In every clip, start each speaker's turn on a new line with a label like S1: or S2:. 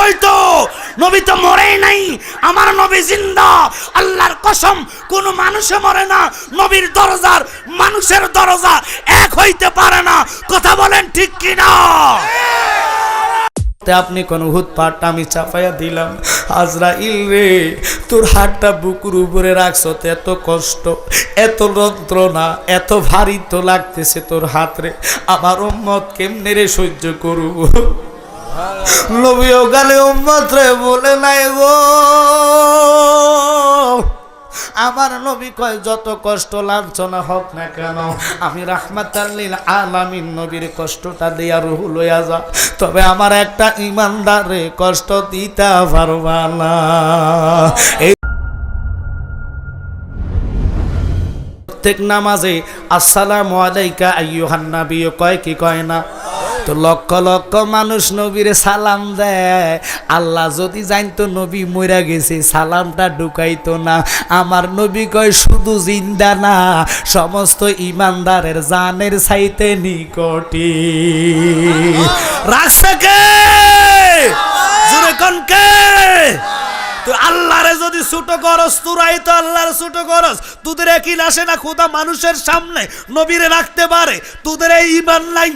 S1: হইতো নবী তো মরেই নাই। আমার নবী জিন্দা। আল্লাহর কসম, কোন মানুষে মরে না। নবীর দরজার, মানুষের দরজা এক হইতে পারে না। কথা বলেন ঠিক কিনা? আপনি কোন হুত পাটটা আমি চাপাইয়া দিলাম। আজরা রে, তোর হাতটা বুকুর উপরে রাখছো এত কষ্ট, এত যন্ত্রণা, এত ভারী তো লাগতেছে তোর হাত রে। আমার উম্মত কেমনে রে সহ্য করব নবীও গালে উম্মত রে বলে নাই গো। আমার নবী কয়, যত কষ্ট, লাঞ্ছনা হোক না কেন, আমি রাহমাতাল্লিল আলামিন নবীর কষ্টটা দিয়া রুহু লইয়া যা। তবে আমার একটা ইমানদারে কষ্ট দিতে পারবা না। প্রত্যেক নামাজে, আসসালামু আলাইকা আইয়ুহান নবী কয় কি কয় না? তো লক্ষ লক্ষ মানুষ নবীরে সালাম দেয়। আল্লাহ যদি জানতো নবী মইরা গেছে, সালামটা ঢুকাইতো না। আমার নবী কয়, শুধু জিন্দা না, সমস্ত ইমানদারের জানের সাইতে নিকটি। রাস্তাকে জুড়ে কনকে তুই আল্লাহরে যদি ছোট করস, তুরাই তো আল্লাহরে ছোট করস। তোদের একই আসে না, খোদা মানুষের সামনে নবীরে রাখতে পারে। তোদের এই ইমান নাই।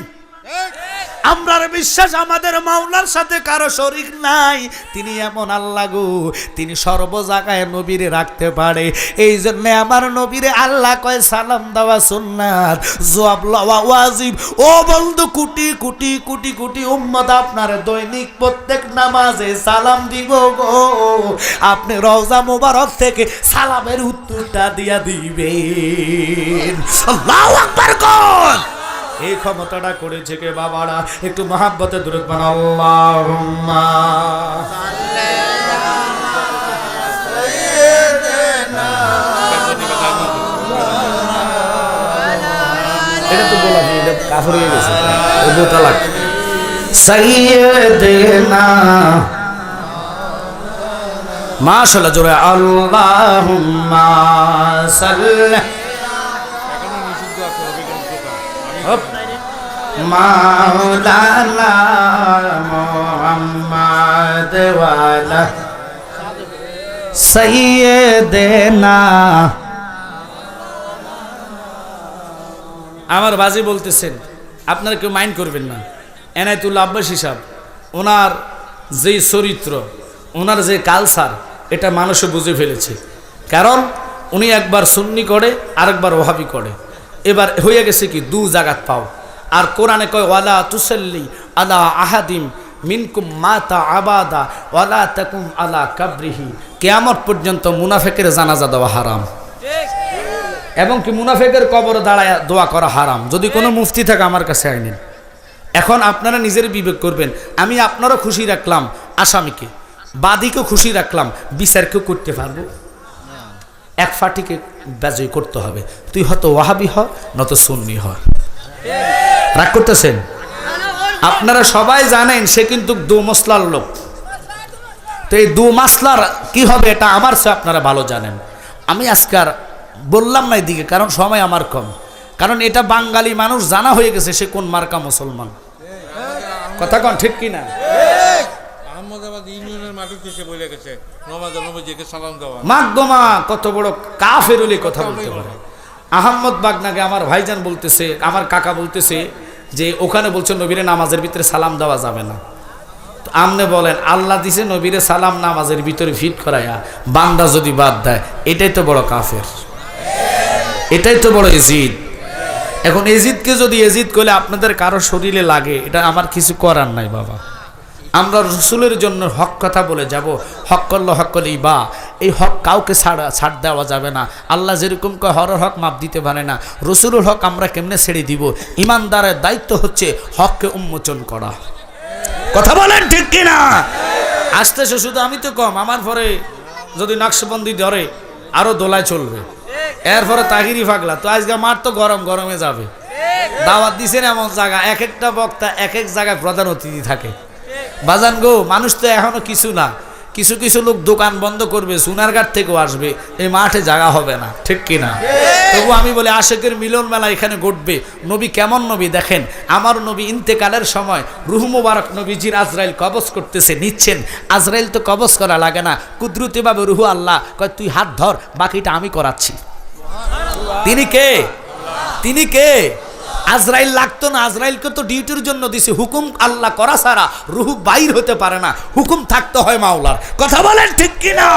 S1: আমরার বিশ্বাস, আমাদের মাওলার সাথে কারও শরিক নাই। তিনি এমন আল্লাহ গো, তিনি সর্ব জায়গায় নবীরে রাখতে পারে। এই জন্য আমার নবীরে আল্লাহ কয়, সালাম দেওয়া সুন্নাত। জবাব লওয়া ওয়াজিব। ও বন্ধু, কোটি কোটি কোটি কোটি উম্মত, আপনার দৈনিক প্রত্যেক নামাজে সালাম দিব গো। আপনি রওজা মুবারক থেকে সালামের উত্তরটা দিয়া দিবেন। আল্লাহু আকবার কোন? এই ক্ষমতাটা করেছে কে বাবারা? একটু মহাব্বতে দূরত বানা আল্লাহুম্মা। এটা তো বলা যায়, এটা কাফর হয়ে গেছে। ও দু তালাক। সাইয়্যিদিনা মাশাআল্লাহ জোরে আল্লাহুম্মা সাল্লি। হপ। আমার বাজি বলতেছেন, আপনারা কেউ মাইন্ড করবেন না। এনায়তুল্লা আব্বাস হিসাব, ওনার যেই চরিত্র, ওনার যে কালচার এটা মানুষে বুঝে ফেলেছে। কারণ উনি একবার সুন্নি করে, আরেকবার ওহাবি করে। এবার হয়ে গেছে কি, দু জাগাত পাও। আর কোরআনে কয়, ওয়ালা তুসল্লি আলা আহাদিম মিনকুম মাতা আবাদা, ওয়ালা তাকুম আলা কাবরিহি। কেয়ামত পর্যন্ত মুনাফেকের জানাজা দেওয়া হারাম। এবং কি মুনাফেকের কবর দাঁড়ায় দোয়া করা হারাম। যদি কোনো মুফতি থাকে আমার কাছে আইনেন এখন আপনারা নিজের বিবেক করবেন, আমি আপনারও খুশি রাখলাম আসামিকে, বাদীকেও খুশি রাখলাম, বিচারকেও করতে পারব। এক ফাটিকে বেজয় করতে হবে। তুই হয়তো ওয়াহাবি হ নত সুন্নি হ। রাগ করতেছেন? আপনারা সবাই জানেন সে কিন্তু দু মশলার লোক। তো এই দু মাসলার কি হবে এটা আমার চেয়ে আপনারা ভালো জানেন। আমি আজকার বললাম না এদিকে কারণ সময় আমার কম। কারণ এটা বাঙালি মানুষ জানা হয়ে গেছে সে কোন মার্কা মুসলমান। কথা কন ঠিক কিনা? মাগদমা কত বড় কথা বলতে পারে। আহম্মদ বাগনাকে আমার ভাইজান বলতেছে আমার কাকা বলতেছে যে ওখানে বলছে নবীরে নামাজের ভিতরে সালাম দেওয়া যাবে না। আমনে বলেন, আল্লাহ দিছে নবীরে সালাম নামাজের ভিতরে ফিট করাইয়া বান্দা যদি বাদ দেয়, এটাই তো বড় কাফের। এটাই তো বড় এজিদ। এখন এজিদকে যদি এজিদ করলে আপনাদের কারও শরীরে লাগে, এটা আমার কিছু করার নাই বাবা। আমরা রসুলের জন্য হক কথা বলে যাব। হক করল, হক করলেই বা এই হক কাউকে ছাড়া ছাড় দেওয়া যাবে না। আল্লাহ যেরকম কয়, হরর হক মাপ দিতে পারে না। রসুলের হক আমরা কেমনে ছেড়ে দিব? ইমানদারের দায়িত্ব হচ্ছে হককে উন্মোচন করা। কথা বলেন ঠিক কিনা? আসতেছে শুধু আমি তো কম, আমার পরে যদি নকশবন্দি ধরে, আরও দোলায় চলবে। এরপরে তাহিরি ফাগলা, তো আজকে মার তো গরম, গরমে যাবে। দাওয়াত দিছেন এমন জায়গা, এক একটা বক্তা এক এক জায়গায় প্রধান অতিথি থাকে। বাজান গো, মানুষ তো এখনও কিছু না। কিছু কিছু লোক দোকান বন্ধ করবে সোনারঘাট থেকেও আসবে। এই মাঠে জায়গা হবে না, ঠিক কিনা তবু আমি বলি, আশেকের মিলন মেলা এখানে ঘটবে। নবী কেমন নবী দেখেন? আমার নবী ইন্তেকালের সময় রুহ মুবারক নবীজির আজরাইল কবজ করতেছে, নিচ্ছেন। আজরাইল তো কবজ করা লাগে না। কুদরতিভাবে রুহু আল্লাহ, কয়, তুই হাত ধর, বাকিটা আমি করাচ্ছি। তিনি কে? তিনি কে? আজরাইল লাগতো না, আজরাইলকে তো ডিউটির জন্য দিছে। হুকুম আল্লাহ করা ছাড়া রুহু বাইর হতে পারে না। হুকুম থাকতে হয় মাওলার। কথা বলেন ঠিক কিনা?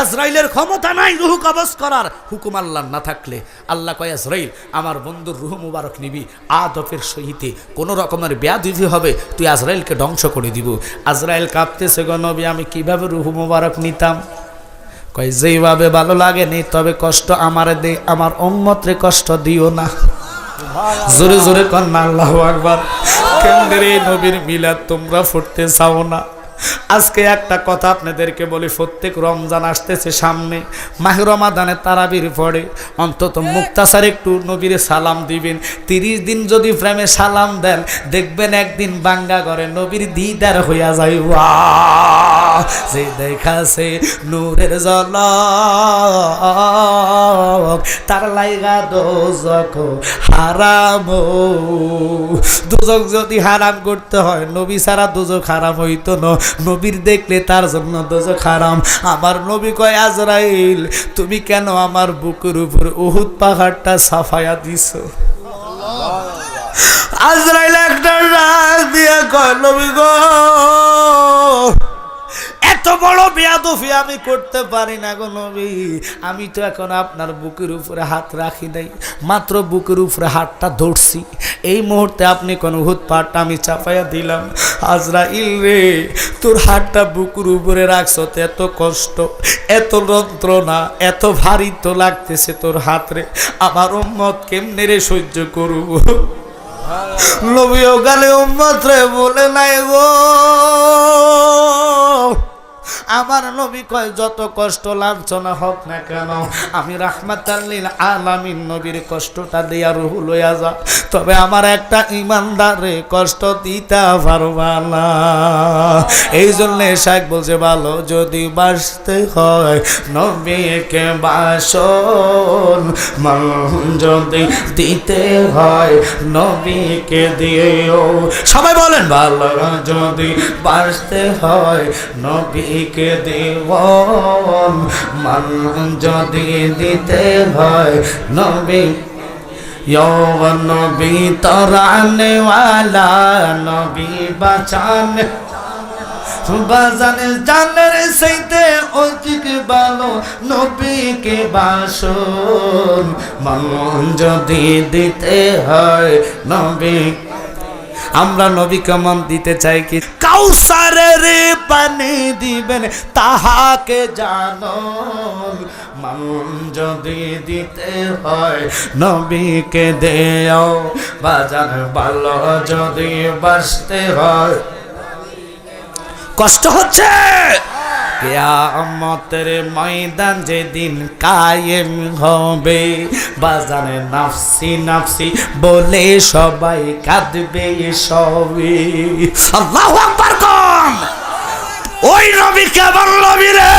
S1: আজরাইলের ক্ষমতা নাই রুহু কবজ করার। হুকুম আল্লাহ না থাকলে আল্লাহ কয়, আজরাইল, আমার বন্ধুর রুহু মুবারক নিবি। আদফের সহিতে কোনো রকমের ব্যাধিভি হবে, তুই আজরাইলকে ধ্বংস করে দিব। আজরাইল কাঁপতেছে গো নবী, আমি কীভাবে রুহু মুবারক নিতাম? কয়, যেইভাবে ভালো লাগেনি, তবে কষ্ট আমারে দে, আমার উম্মতরে কষ্ট দিও না। জোরে জোরে কন্যা আল্লাহ আকবার। কেন্দ্রে নবীর মিলাদ তোমরা ফুটতে চাও না? আজকে একটা কথা আপনাদেরকে বলি প্রত্যেক রমজান আসতেছে সামনে মাহ রমাদানে তারাবির পড়ে। অন্তত মুক্তাসার একটু নবীর সালাম দিবেন। তিরিশ দিন যদি প্রেমে সালাম দেন দেখবেন একদিন বাঙ্গা করে নবীর দিদার হইয়া যাইব যে দেখাছে নূরের জল তার লাইগা দোজক হারাম। দুজক যদি হারাম করতে হয় নবী সারা দুজক হারাম হইতো না। নবীর দেখলে তার জন্য দোজো খারাম। আমার নবী কয়, আজরাইল, তুমি কেন আমার বুকের উপর উহুদ পাহাড়টা সাফায়া দিছো? আজরাইল একটা রাগ দিয়ে কয়, নবী গো বড় বেয়াদফি আমি করতে পারি না গো নবী। আমি তো এখন আপনার বুকের উপরে হাত রাখি নাই। মাত্র বুকের উপরে হাতটা ধরছি। এই মুহূর্তে আপনি কোন হুত পাটটা আমি চাপাইয়া দিলাম। আজরা ইল রে, তোর হাতটা বুকের উপরে রাখছো তো এত কষ্ট, এত যন্ত্রণা, এত ভারী তো লাগতেছে তোর হাত রে। আমার উম্মত কেমনে রে সহ্য করব নবীও গালে উম্মত রে বলে নাই গো। আমার নবী কয়, যত কষ্ট লাঞ্ছনা হোক না কেন, আমি রাহমাতাল্লিল আলামিন নবীর কষ্টটা দিয়া রুহু লইয়া যা। তবে আমার একটা ইমানদারে কষ্ট দিতে পারবা না। এই জন্য শাক বলছে, ভালো যদি বাসতে হয়, নবীকে বাসন মান যদি দিতে হয়, নবীকে দিও সবাই বলেন, ভালো যদি বাসতে হয় দিকে দেব মান যদি দিতে হয় নবী নবী তরানবীকে নবী নবীকে বাসন। মন যদি দিতে হয় নবী আমরা নবী কেমন দিতে চাই কি? কাউসারের পানি দিবেন, তাহাকে জানো মানুষ যদি দিতে হয়, নবীকে দেও। বাজার ভালো যদি বাসতে হয়। কষ্ট হচ্ছে। কেয়ামতের ময়দান যেদিন কায়েম হবে বাজারে নাফসি নাফসি বলে সবাই কাঁদবে সবে। আল্লাহু আকবার ওই নবী কেবল নবী রে?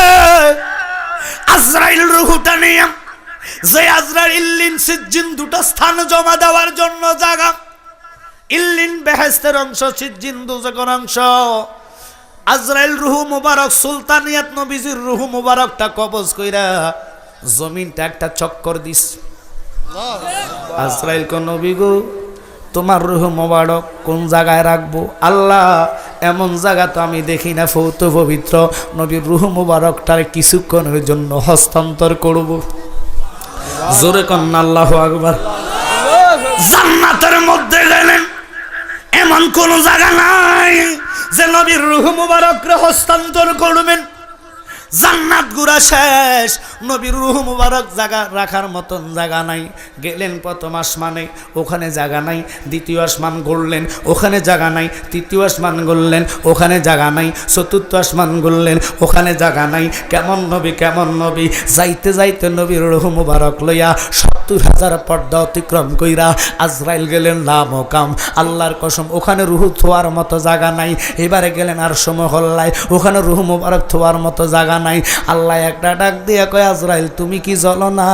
S1: আজরাইল রুহুটা নিয়ে, যে আজরাইল ইল্লিন সিজ্জিন দুটো স্থান জমা দেওয়ার জন্য জায়গা ইল্লিন বেহেস্তের অংশ, সিজ্জিন দুজকের অংশ। আজরাইল রুহু মুবারক সুলতানিয়াত নবীজির রুহু মুবারকটা কবজ কইরা জমিনটা একটা চক্কর দিস। আজরাইল কোন নবী গো তোমার রুহ মোবারক কোন জায়গায় রাখব? আল্লাহ এমন জায়গা তো আমি দেখি না ফৌত পবিত্র। নবীর রুহ মুবারকটার কিছুক্ষণের জন্য হস্তান্তর করব। জোরে কন্যা আল্লাহ আকবার। জান্নাতের মধ্যে গেলেন এমন কোন জায়গা নাই। যে নবীর রুহ মুবারক হস্তান্তর করবেন। জান্নাত গুড়া শেষ। নবীর রুহ মুবারক জায়গা রাখার মতন জায়গা নাই। গেলেন প্রথম আসমানে, ওখানে জায়গা নাই। দ্বিতীয় আসমান গড়লেন, ওখানে জায়গা নাই। তৃতীয় আসমান গড়লেন, ওখানে জায়গা নাই। চতুর্থ আসমান গড়লেন, ওখানে জায়গা নাই। কেমন নবী কেমন নবী? যাইতে যাইতে নবীর রুহ মুবারক লইয়া সত্তর হাজার পর্দা অতিক্রম কইরা আজরাইল গেলেন লাভ কাম আল্লাহর কসম, ওখানে রুহু থোয়ার মতো জায়গা নাই। এবারে গেলেন আর সমহল্লায়, ওখানে রুহু মুবারক থোয়ার মতো জায়গা নাই। আল্লাহ একটা ডাক দিয়ে কয় আজরাইল তুমি কি জ্বলো না?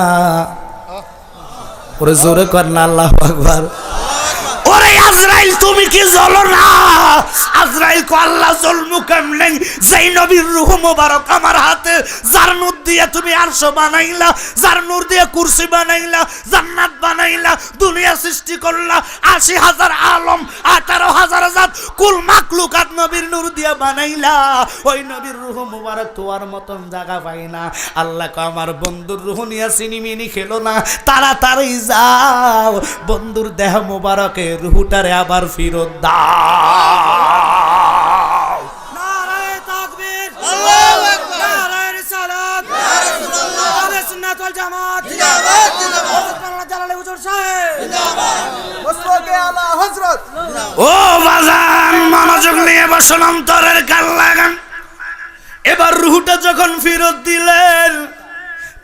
S1: ওরে জোরে কর না আল্লাহ আকবার। ওরে আজরাইল কি জ্বলো না আজরাইল কো আল্লাহ জলমু কেমনে? যেই নবীর রুহ মোবারক আমার হাতে, যার নূর দিয়ে তুমি আরশ বানাইলা, যার নূর দিয়ে কুরসি বানাইলা, জান্নাত বানাইলা, দুনিয়া সৃষ্টি করলা, আশি হাজার আলম, আঠারো হাজার জাত, কুল মাকলুকাত নবীর নূর দিয়ে বানাইলা। ওই নবীর রুহ মোবারক তোয়ার মতন জায়গা পাই না। আল্লাহ কো আমার বন্ধুর রুহ নিয়ে সিনিমিনি খেলো না, তাড়াতাড়ি যাও। বন্ধুর দেহ মোবারকে রুহুটারে আবার ফিরত দাও।
S2: নারায়ে তাকবীর। আল্লাহু আকবার। নারায়ে রিসালাত। রাসূলুল্লাহ। আহলে সুন্নাত ওয়াল জামাত। জিন্দাবাদ জিন্দাবাদ। হযরত জালালে হুজুর সাহেব। জিন্দাবাদ। মুসলিকে আলা হযরত।
S1: ও বাজান মনোযোগ নিয়ে বসুন অন্তরের কাল লাগান। এবার রুহুটা যখন ফেরত দিলেন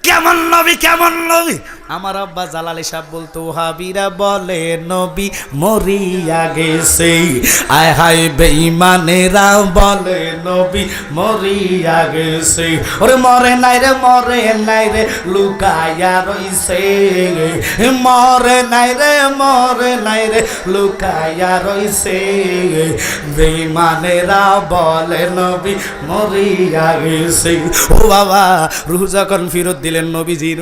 S1: কেমন নবী কেমন নবী? আমার আব্বা জালালি সাহেব বলতো হাবিরা বলে, নবী মরিয়া গেছে। আয় হায় বেঈমানেরা বলে, নবী মরিয়া গেছে। ওরে মরে নাই রে, মরে নাই রে লুকায়া রইছে। মরে নাই রে, মরে নাই রে লুকায়া রইছে। বেঈমানেরা বলে, নবী মরিয়া গেছে। ও বাবা, রুহ যখন ফেরত দিলেন নবীজির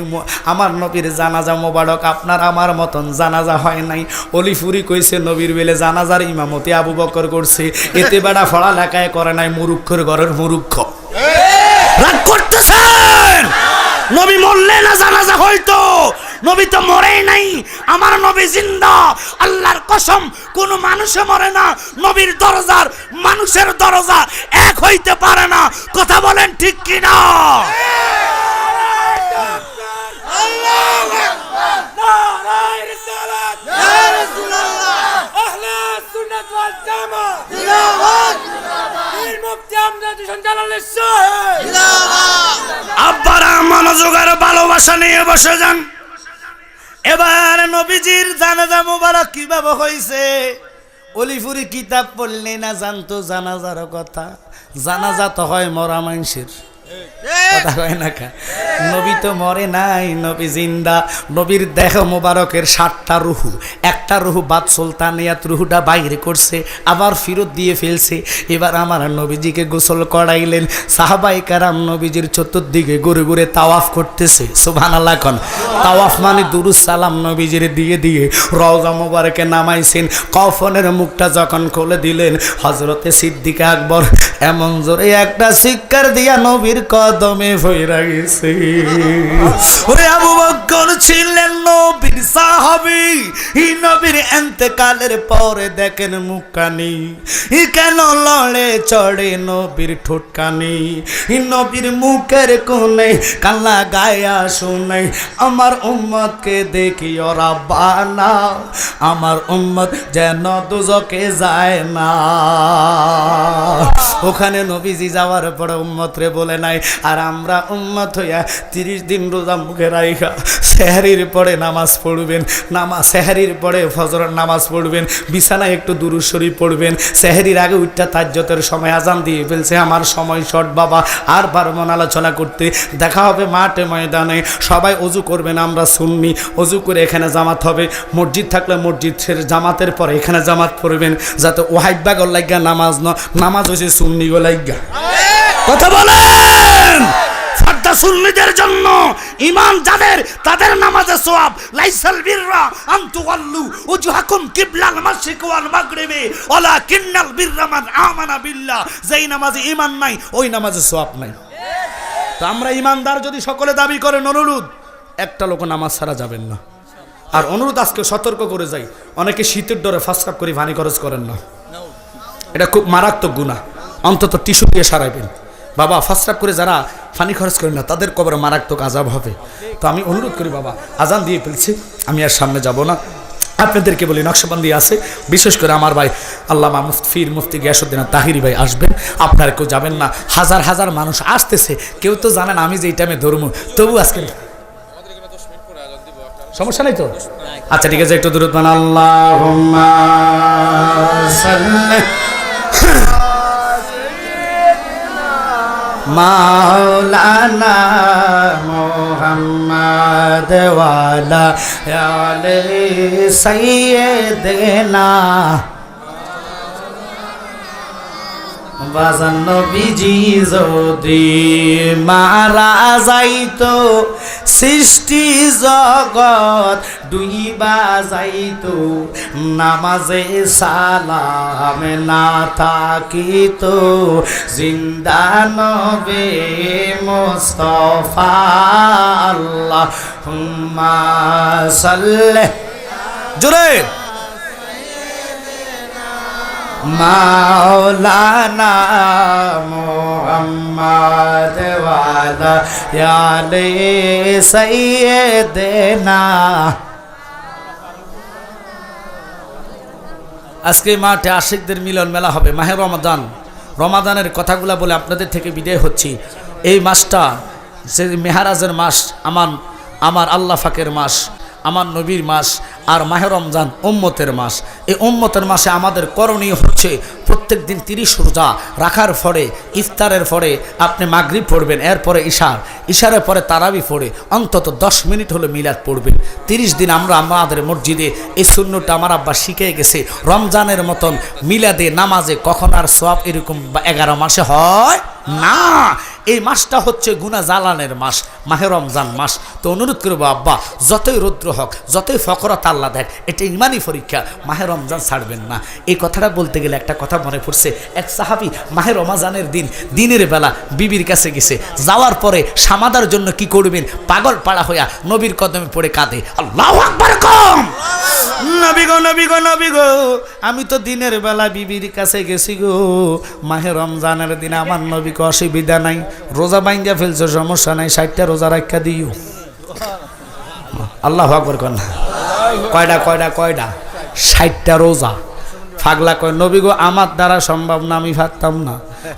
S1: আমার নবীর জানাজা মোবারক আপনার আমার মতন জানাজা হয় নাই। অলিফুরি কইছে, নবীর বেলে জানাজার ইমামতি আবু বকর করছে। এতে বেড়া ফড়া লেখায় করে নাই, মুরুক্ষর ঘরের মুরুক্ষ। রাগ করতেছেন? নবী মরলে না জানাজা হয়তো নবী তো মরেই নাই। আমার নবী জিন্দা। আল্লাহর কসম, কোন মানুষে মরে না। নবীর দরজার, মানুষের দরজা এক হইতে পারে না। কথা বলেন ঠিক কিনা
S2: নারায়ে রিসালাত ইয়া রাসূলুল্লাহ আহলে সুন্নাত ওয়াল জামাত জিন্দাবাদ পীর মুফতি আমজাদ হোসেন জালালে সাহেব
S1: আব্বারা মনোযোগ আর ভালোবাসা নিয়ে বসে যান। এবার নবীজির জানাজা মোবারক কীভাবে হয়েছে অলিফুরি কিতাব পড়লে না জানতো জানাজার কথা? জানাজা তো হয় মরা মানুষের। কথা না নবী তো মরে নাই, নবী জিন্দা। নবীর দেহ মোবারকের সাতটা রুহু। একটা রুহু বাদ সুলতানিয়াত রুহুটা বাইরে করছে, আবার দিয়ে ফেলছে। এবার আমার নবীজিকে গোসল করাইলেন। সাহাবাই কারাম নবীজির চতুর্দিকে ঘুরে ঘুরে তাওয়াফ করতেছে। কন। তাওয়াফ মানে সালাম নবীজির দিয়ে দিয়ে রওজা মোবারকে নামাইছেন। কফনের মুখটা যখন খুলে দিলেন হজরতে সিদ্দিক আকবর এমন জোরে একটা শিক্ষার দিয়া নবীর কদমে ভৈরা গেছে। ওরে আবু বকর ছিলেন নবীর সাহাবী। এই নবীর এন্তেকালের পরে দেখেন মুখকানি ই কেন লড়ে চড়ে নবীর ঠোঁটকানি ই নবীর মুখের কোনে কাল্লা গায়া শুনে আমার উম্মতকে দেখি ওরা বানা। আমার উম্মত যেন দুজকে যায় না। ওখানে নবীজি যাওয়ার পরে উম্মত রে বলে নাই, আর আমরা উম্মত হইয়া তিরিশ দিন রোজা মুখে রাইখা, সেহারির পরে নামাজ পড়বেন, নামাজ, সেহারির পরে ফজরের নামাজ পড়বেন, বিছানায় একটু দুরুশরী পড়বেন, সেহারির আগে উঠটা তাজ্যতের সময় আজান দিয়ে ফেলছে, আমার সময় শর্ট, বাবা, আর পারব আলোচনা করতে দেখা হবে মাঠে ময়দানে, সবাই অজু করবেন, আমরা শুননি অজু করে এখানে জামাত হবে, মসজিদ থাকলে মসজিদ জামাতের পরে এখানে জামাত পড়বেন, যাতে ওয়াইবা গল্লাইগা নামাজ ন, নামাজ হয়েছে সুন্নি কথা বলেন! তাদের সোয়াব। বিররা আল্লু নামাজে ইমান নাই, ওই সোয়াব নাই। আমরা ইমানদার যদি সকলে দাবি করেন অনুরোধ একটা লোক নামাজ ছাড়া যাবেন না। আর অনুরোধ আজকে সতর্ক করে যাই। অনেকে শীতের ডরে ফার্স্ট কাপ করে, পানি খরচ করেন না। এটা খুব মারাত্মক গুণা অন্তত টিস্যু দিয়ে সারাইবেন। বাবা ফার্স্ট আপ করে যারা ফানি খরচ করেন না, তাদের কবরে মারাত্মক আজাব হবে। তো আমি অনুরোধ করি বাবা, আজান দিয়ে ফেলছি, আমি আর সামনে যাব না। আপনাদেরকে বলি, নকশাবন্দি আছে, বিশেষ করে আমার ভাই আল্লামা মুফতির মুফতি গিয়াসুদ্দিন তাহিরি ভাই আসবেন। আপনারা কেউ যাবেন না, হাজার হাজার মানুষ আসতেছে, কেউ তো জানেন আমি যে এই টাইমে ধরবো তবু আজকে সমস্যা নেই তো? আচ্ছা ঠিক আছে, একটু দূরত মান আল্লাহ মাওলানা মোহাম্মদ ওয়ালা আলে সাইয়েদেনা বাজান নবীজি যদি মারা যাইতো, সৃষ্টি জগৎ ডুইবা যাইতো, নামাজে সালাম না থাকিত, জিন্দা নবে মোস্তফা আল্লাহ হুম্মা সাল্লে। জোরে। মাওলানা মোহাম্মদ ওয়ালা ইয়ালে সাইয়েদেনা। আজকে মাঠে আশিকদের মিলন মেলা হবে, মাহে রমাদান। রমাদানের কথাগুলো বলে আপনাদের থেকে বিদায় হচ্ছি। এই মাসটা যে মেহারাজের মাস আমার আমার আল্লাহ ফাকের মাস, আমার নবীর মাস আর মাহে রমজান উম্মতের মাস। এই উম্মতের মাসে আমাদের করণীয় হচ্ছে প্রত্যেক দিন তিরিশ রোজা রাখার পরে, ইফতারের পরে আপনি মাগরিব পড়বেন, এরপরে ইশার। ইশারের পরে তারাবি পড়ে, অন্তত দশ মিনিট হলে মিলাদ পড়বেন। তিরিশ দিন আমরা আমাদের মসজিদে এই শূন্যটা আমার আব্বা শিখে গেছে, রমজানের মতন মিলাদে, নামাজে কখন আর সব এরকম এগারো মাসে হয়? না! এই মাসটা হচ্ছে গুনা জালানের মাস, মাহে রমজান মাস। তো অনুরোধ করব আব্বা, যতই রৌদ্র হোক, যতই ফকরত আল্লাহ দেখ এটা ইমানই পরীক্ষা মাহে রমজান ছাড়বেন না। এই কথাটা বলতে গেলে একটা কথা মনে পড়ছে। এক সাহাবি মাহে রমাজানের দিন দিনের বেলা বিবির কাছে গেছে। যাওয়ার পরে সামাদার জন্য কি করবেন? পাগল পাড়া হইয়া নবীর কদমে পড়ে কাঁদে। আল্লাহ আকবার কম! নবী গো নবী গো নবী গো আমি তো দিনের বেলা বিবির কাছে গেছি গো। মাহে রমজানের দিন আমার নবীকে অসুবিধা নাই। রোজা বাইঙ্গা ফেলছো সমস্যা নাই ষাটটা রোজা রাখা দিও। আল্লাহ আকবর না কয়টা কয়টা কয়টা ষাটটা রোজা। ফাগলা কয়, নবী গো, আমার দ্বারা সম্ভব না, আমি পারতাম না।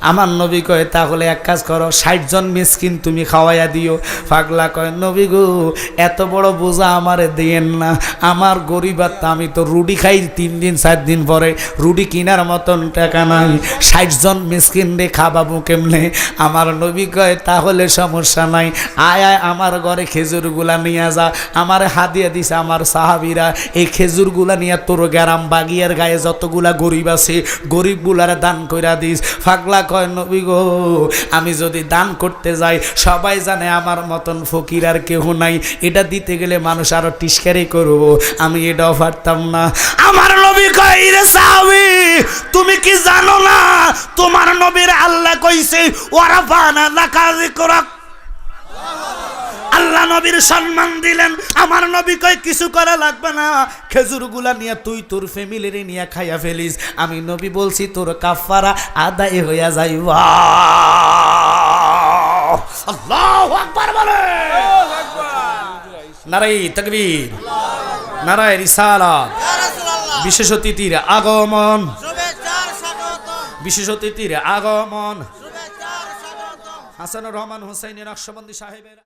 S1: আমার নবী কয়, তাহলে এক কাজ করো, ষাট জন মিসকিন তুমি খাওয়াইয়া দিও। ফাগলা কয়, নবী গো, এত বড় বোঝা আমারে দিয়েন না। আমার গরিবার তা আমি তো রুটি খাই তিন দিন, চার দিন পরে। রুটি কিনার মতন টাকা নাই। ষাট জন মিসকিন রে খাবাবো কেমনে? আমার নবী কয়, তাহলে সমস্যা নাই। আয় আয়, আমার ঘরে খেজুরগুলা নিয়ে যা। আমার হাদিয়া দিছে আমার সাহাবিরা, এই খেজুরগুলা নিয়ে তোর গ্যারাম বাগিয়ার গায়ে যতগুলা গরিব আছে, গরিবগুলারে দান কইরা দিস। ফাগলা কয়, নবী গো, আমি যদি দান করতে যাই, সবাই জানে আমার মতন ফকির আর কেহ নাই। এটা দিতে গেলে মানুষ আরও টিস্কারি করব। আমি এটাও পারতাম না। আমার নবী কয় রে সাহাবি, তুমি কি জানো না, তোমার নবীর আল্লাহ কইছে ওরা বানা লাকাজি করাক আল্লাহ নবীর সম্মান দিলেন। আমার নবী কয়, কিছু করা লাগবে না। খেজুরগুলা নিয়ে তুই তোর ফ্যামিলির নিয়ে খাইয়া ফেলিস। আমি নবী বলছি, তোর কাফারা আদায় হইয়া যাইব আল্লাহু বলে। নারাই তাকবীর। নারায় রিসালাত। বিশেষ অতিথির আগমন। বিশেষ অতিথির আগমন। হাসানুর রহমান, হুসাইনের নকশবন্দি সাহেবের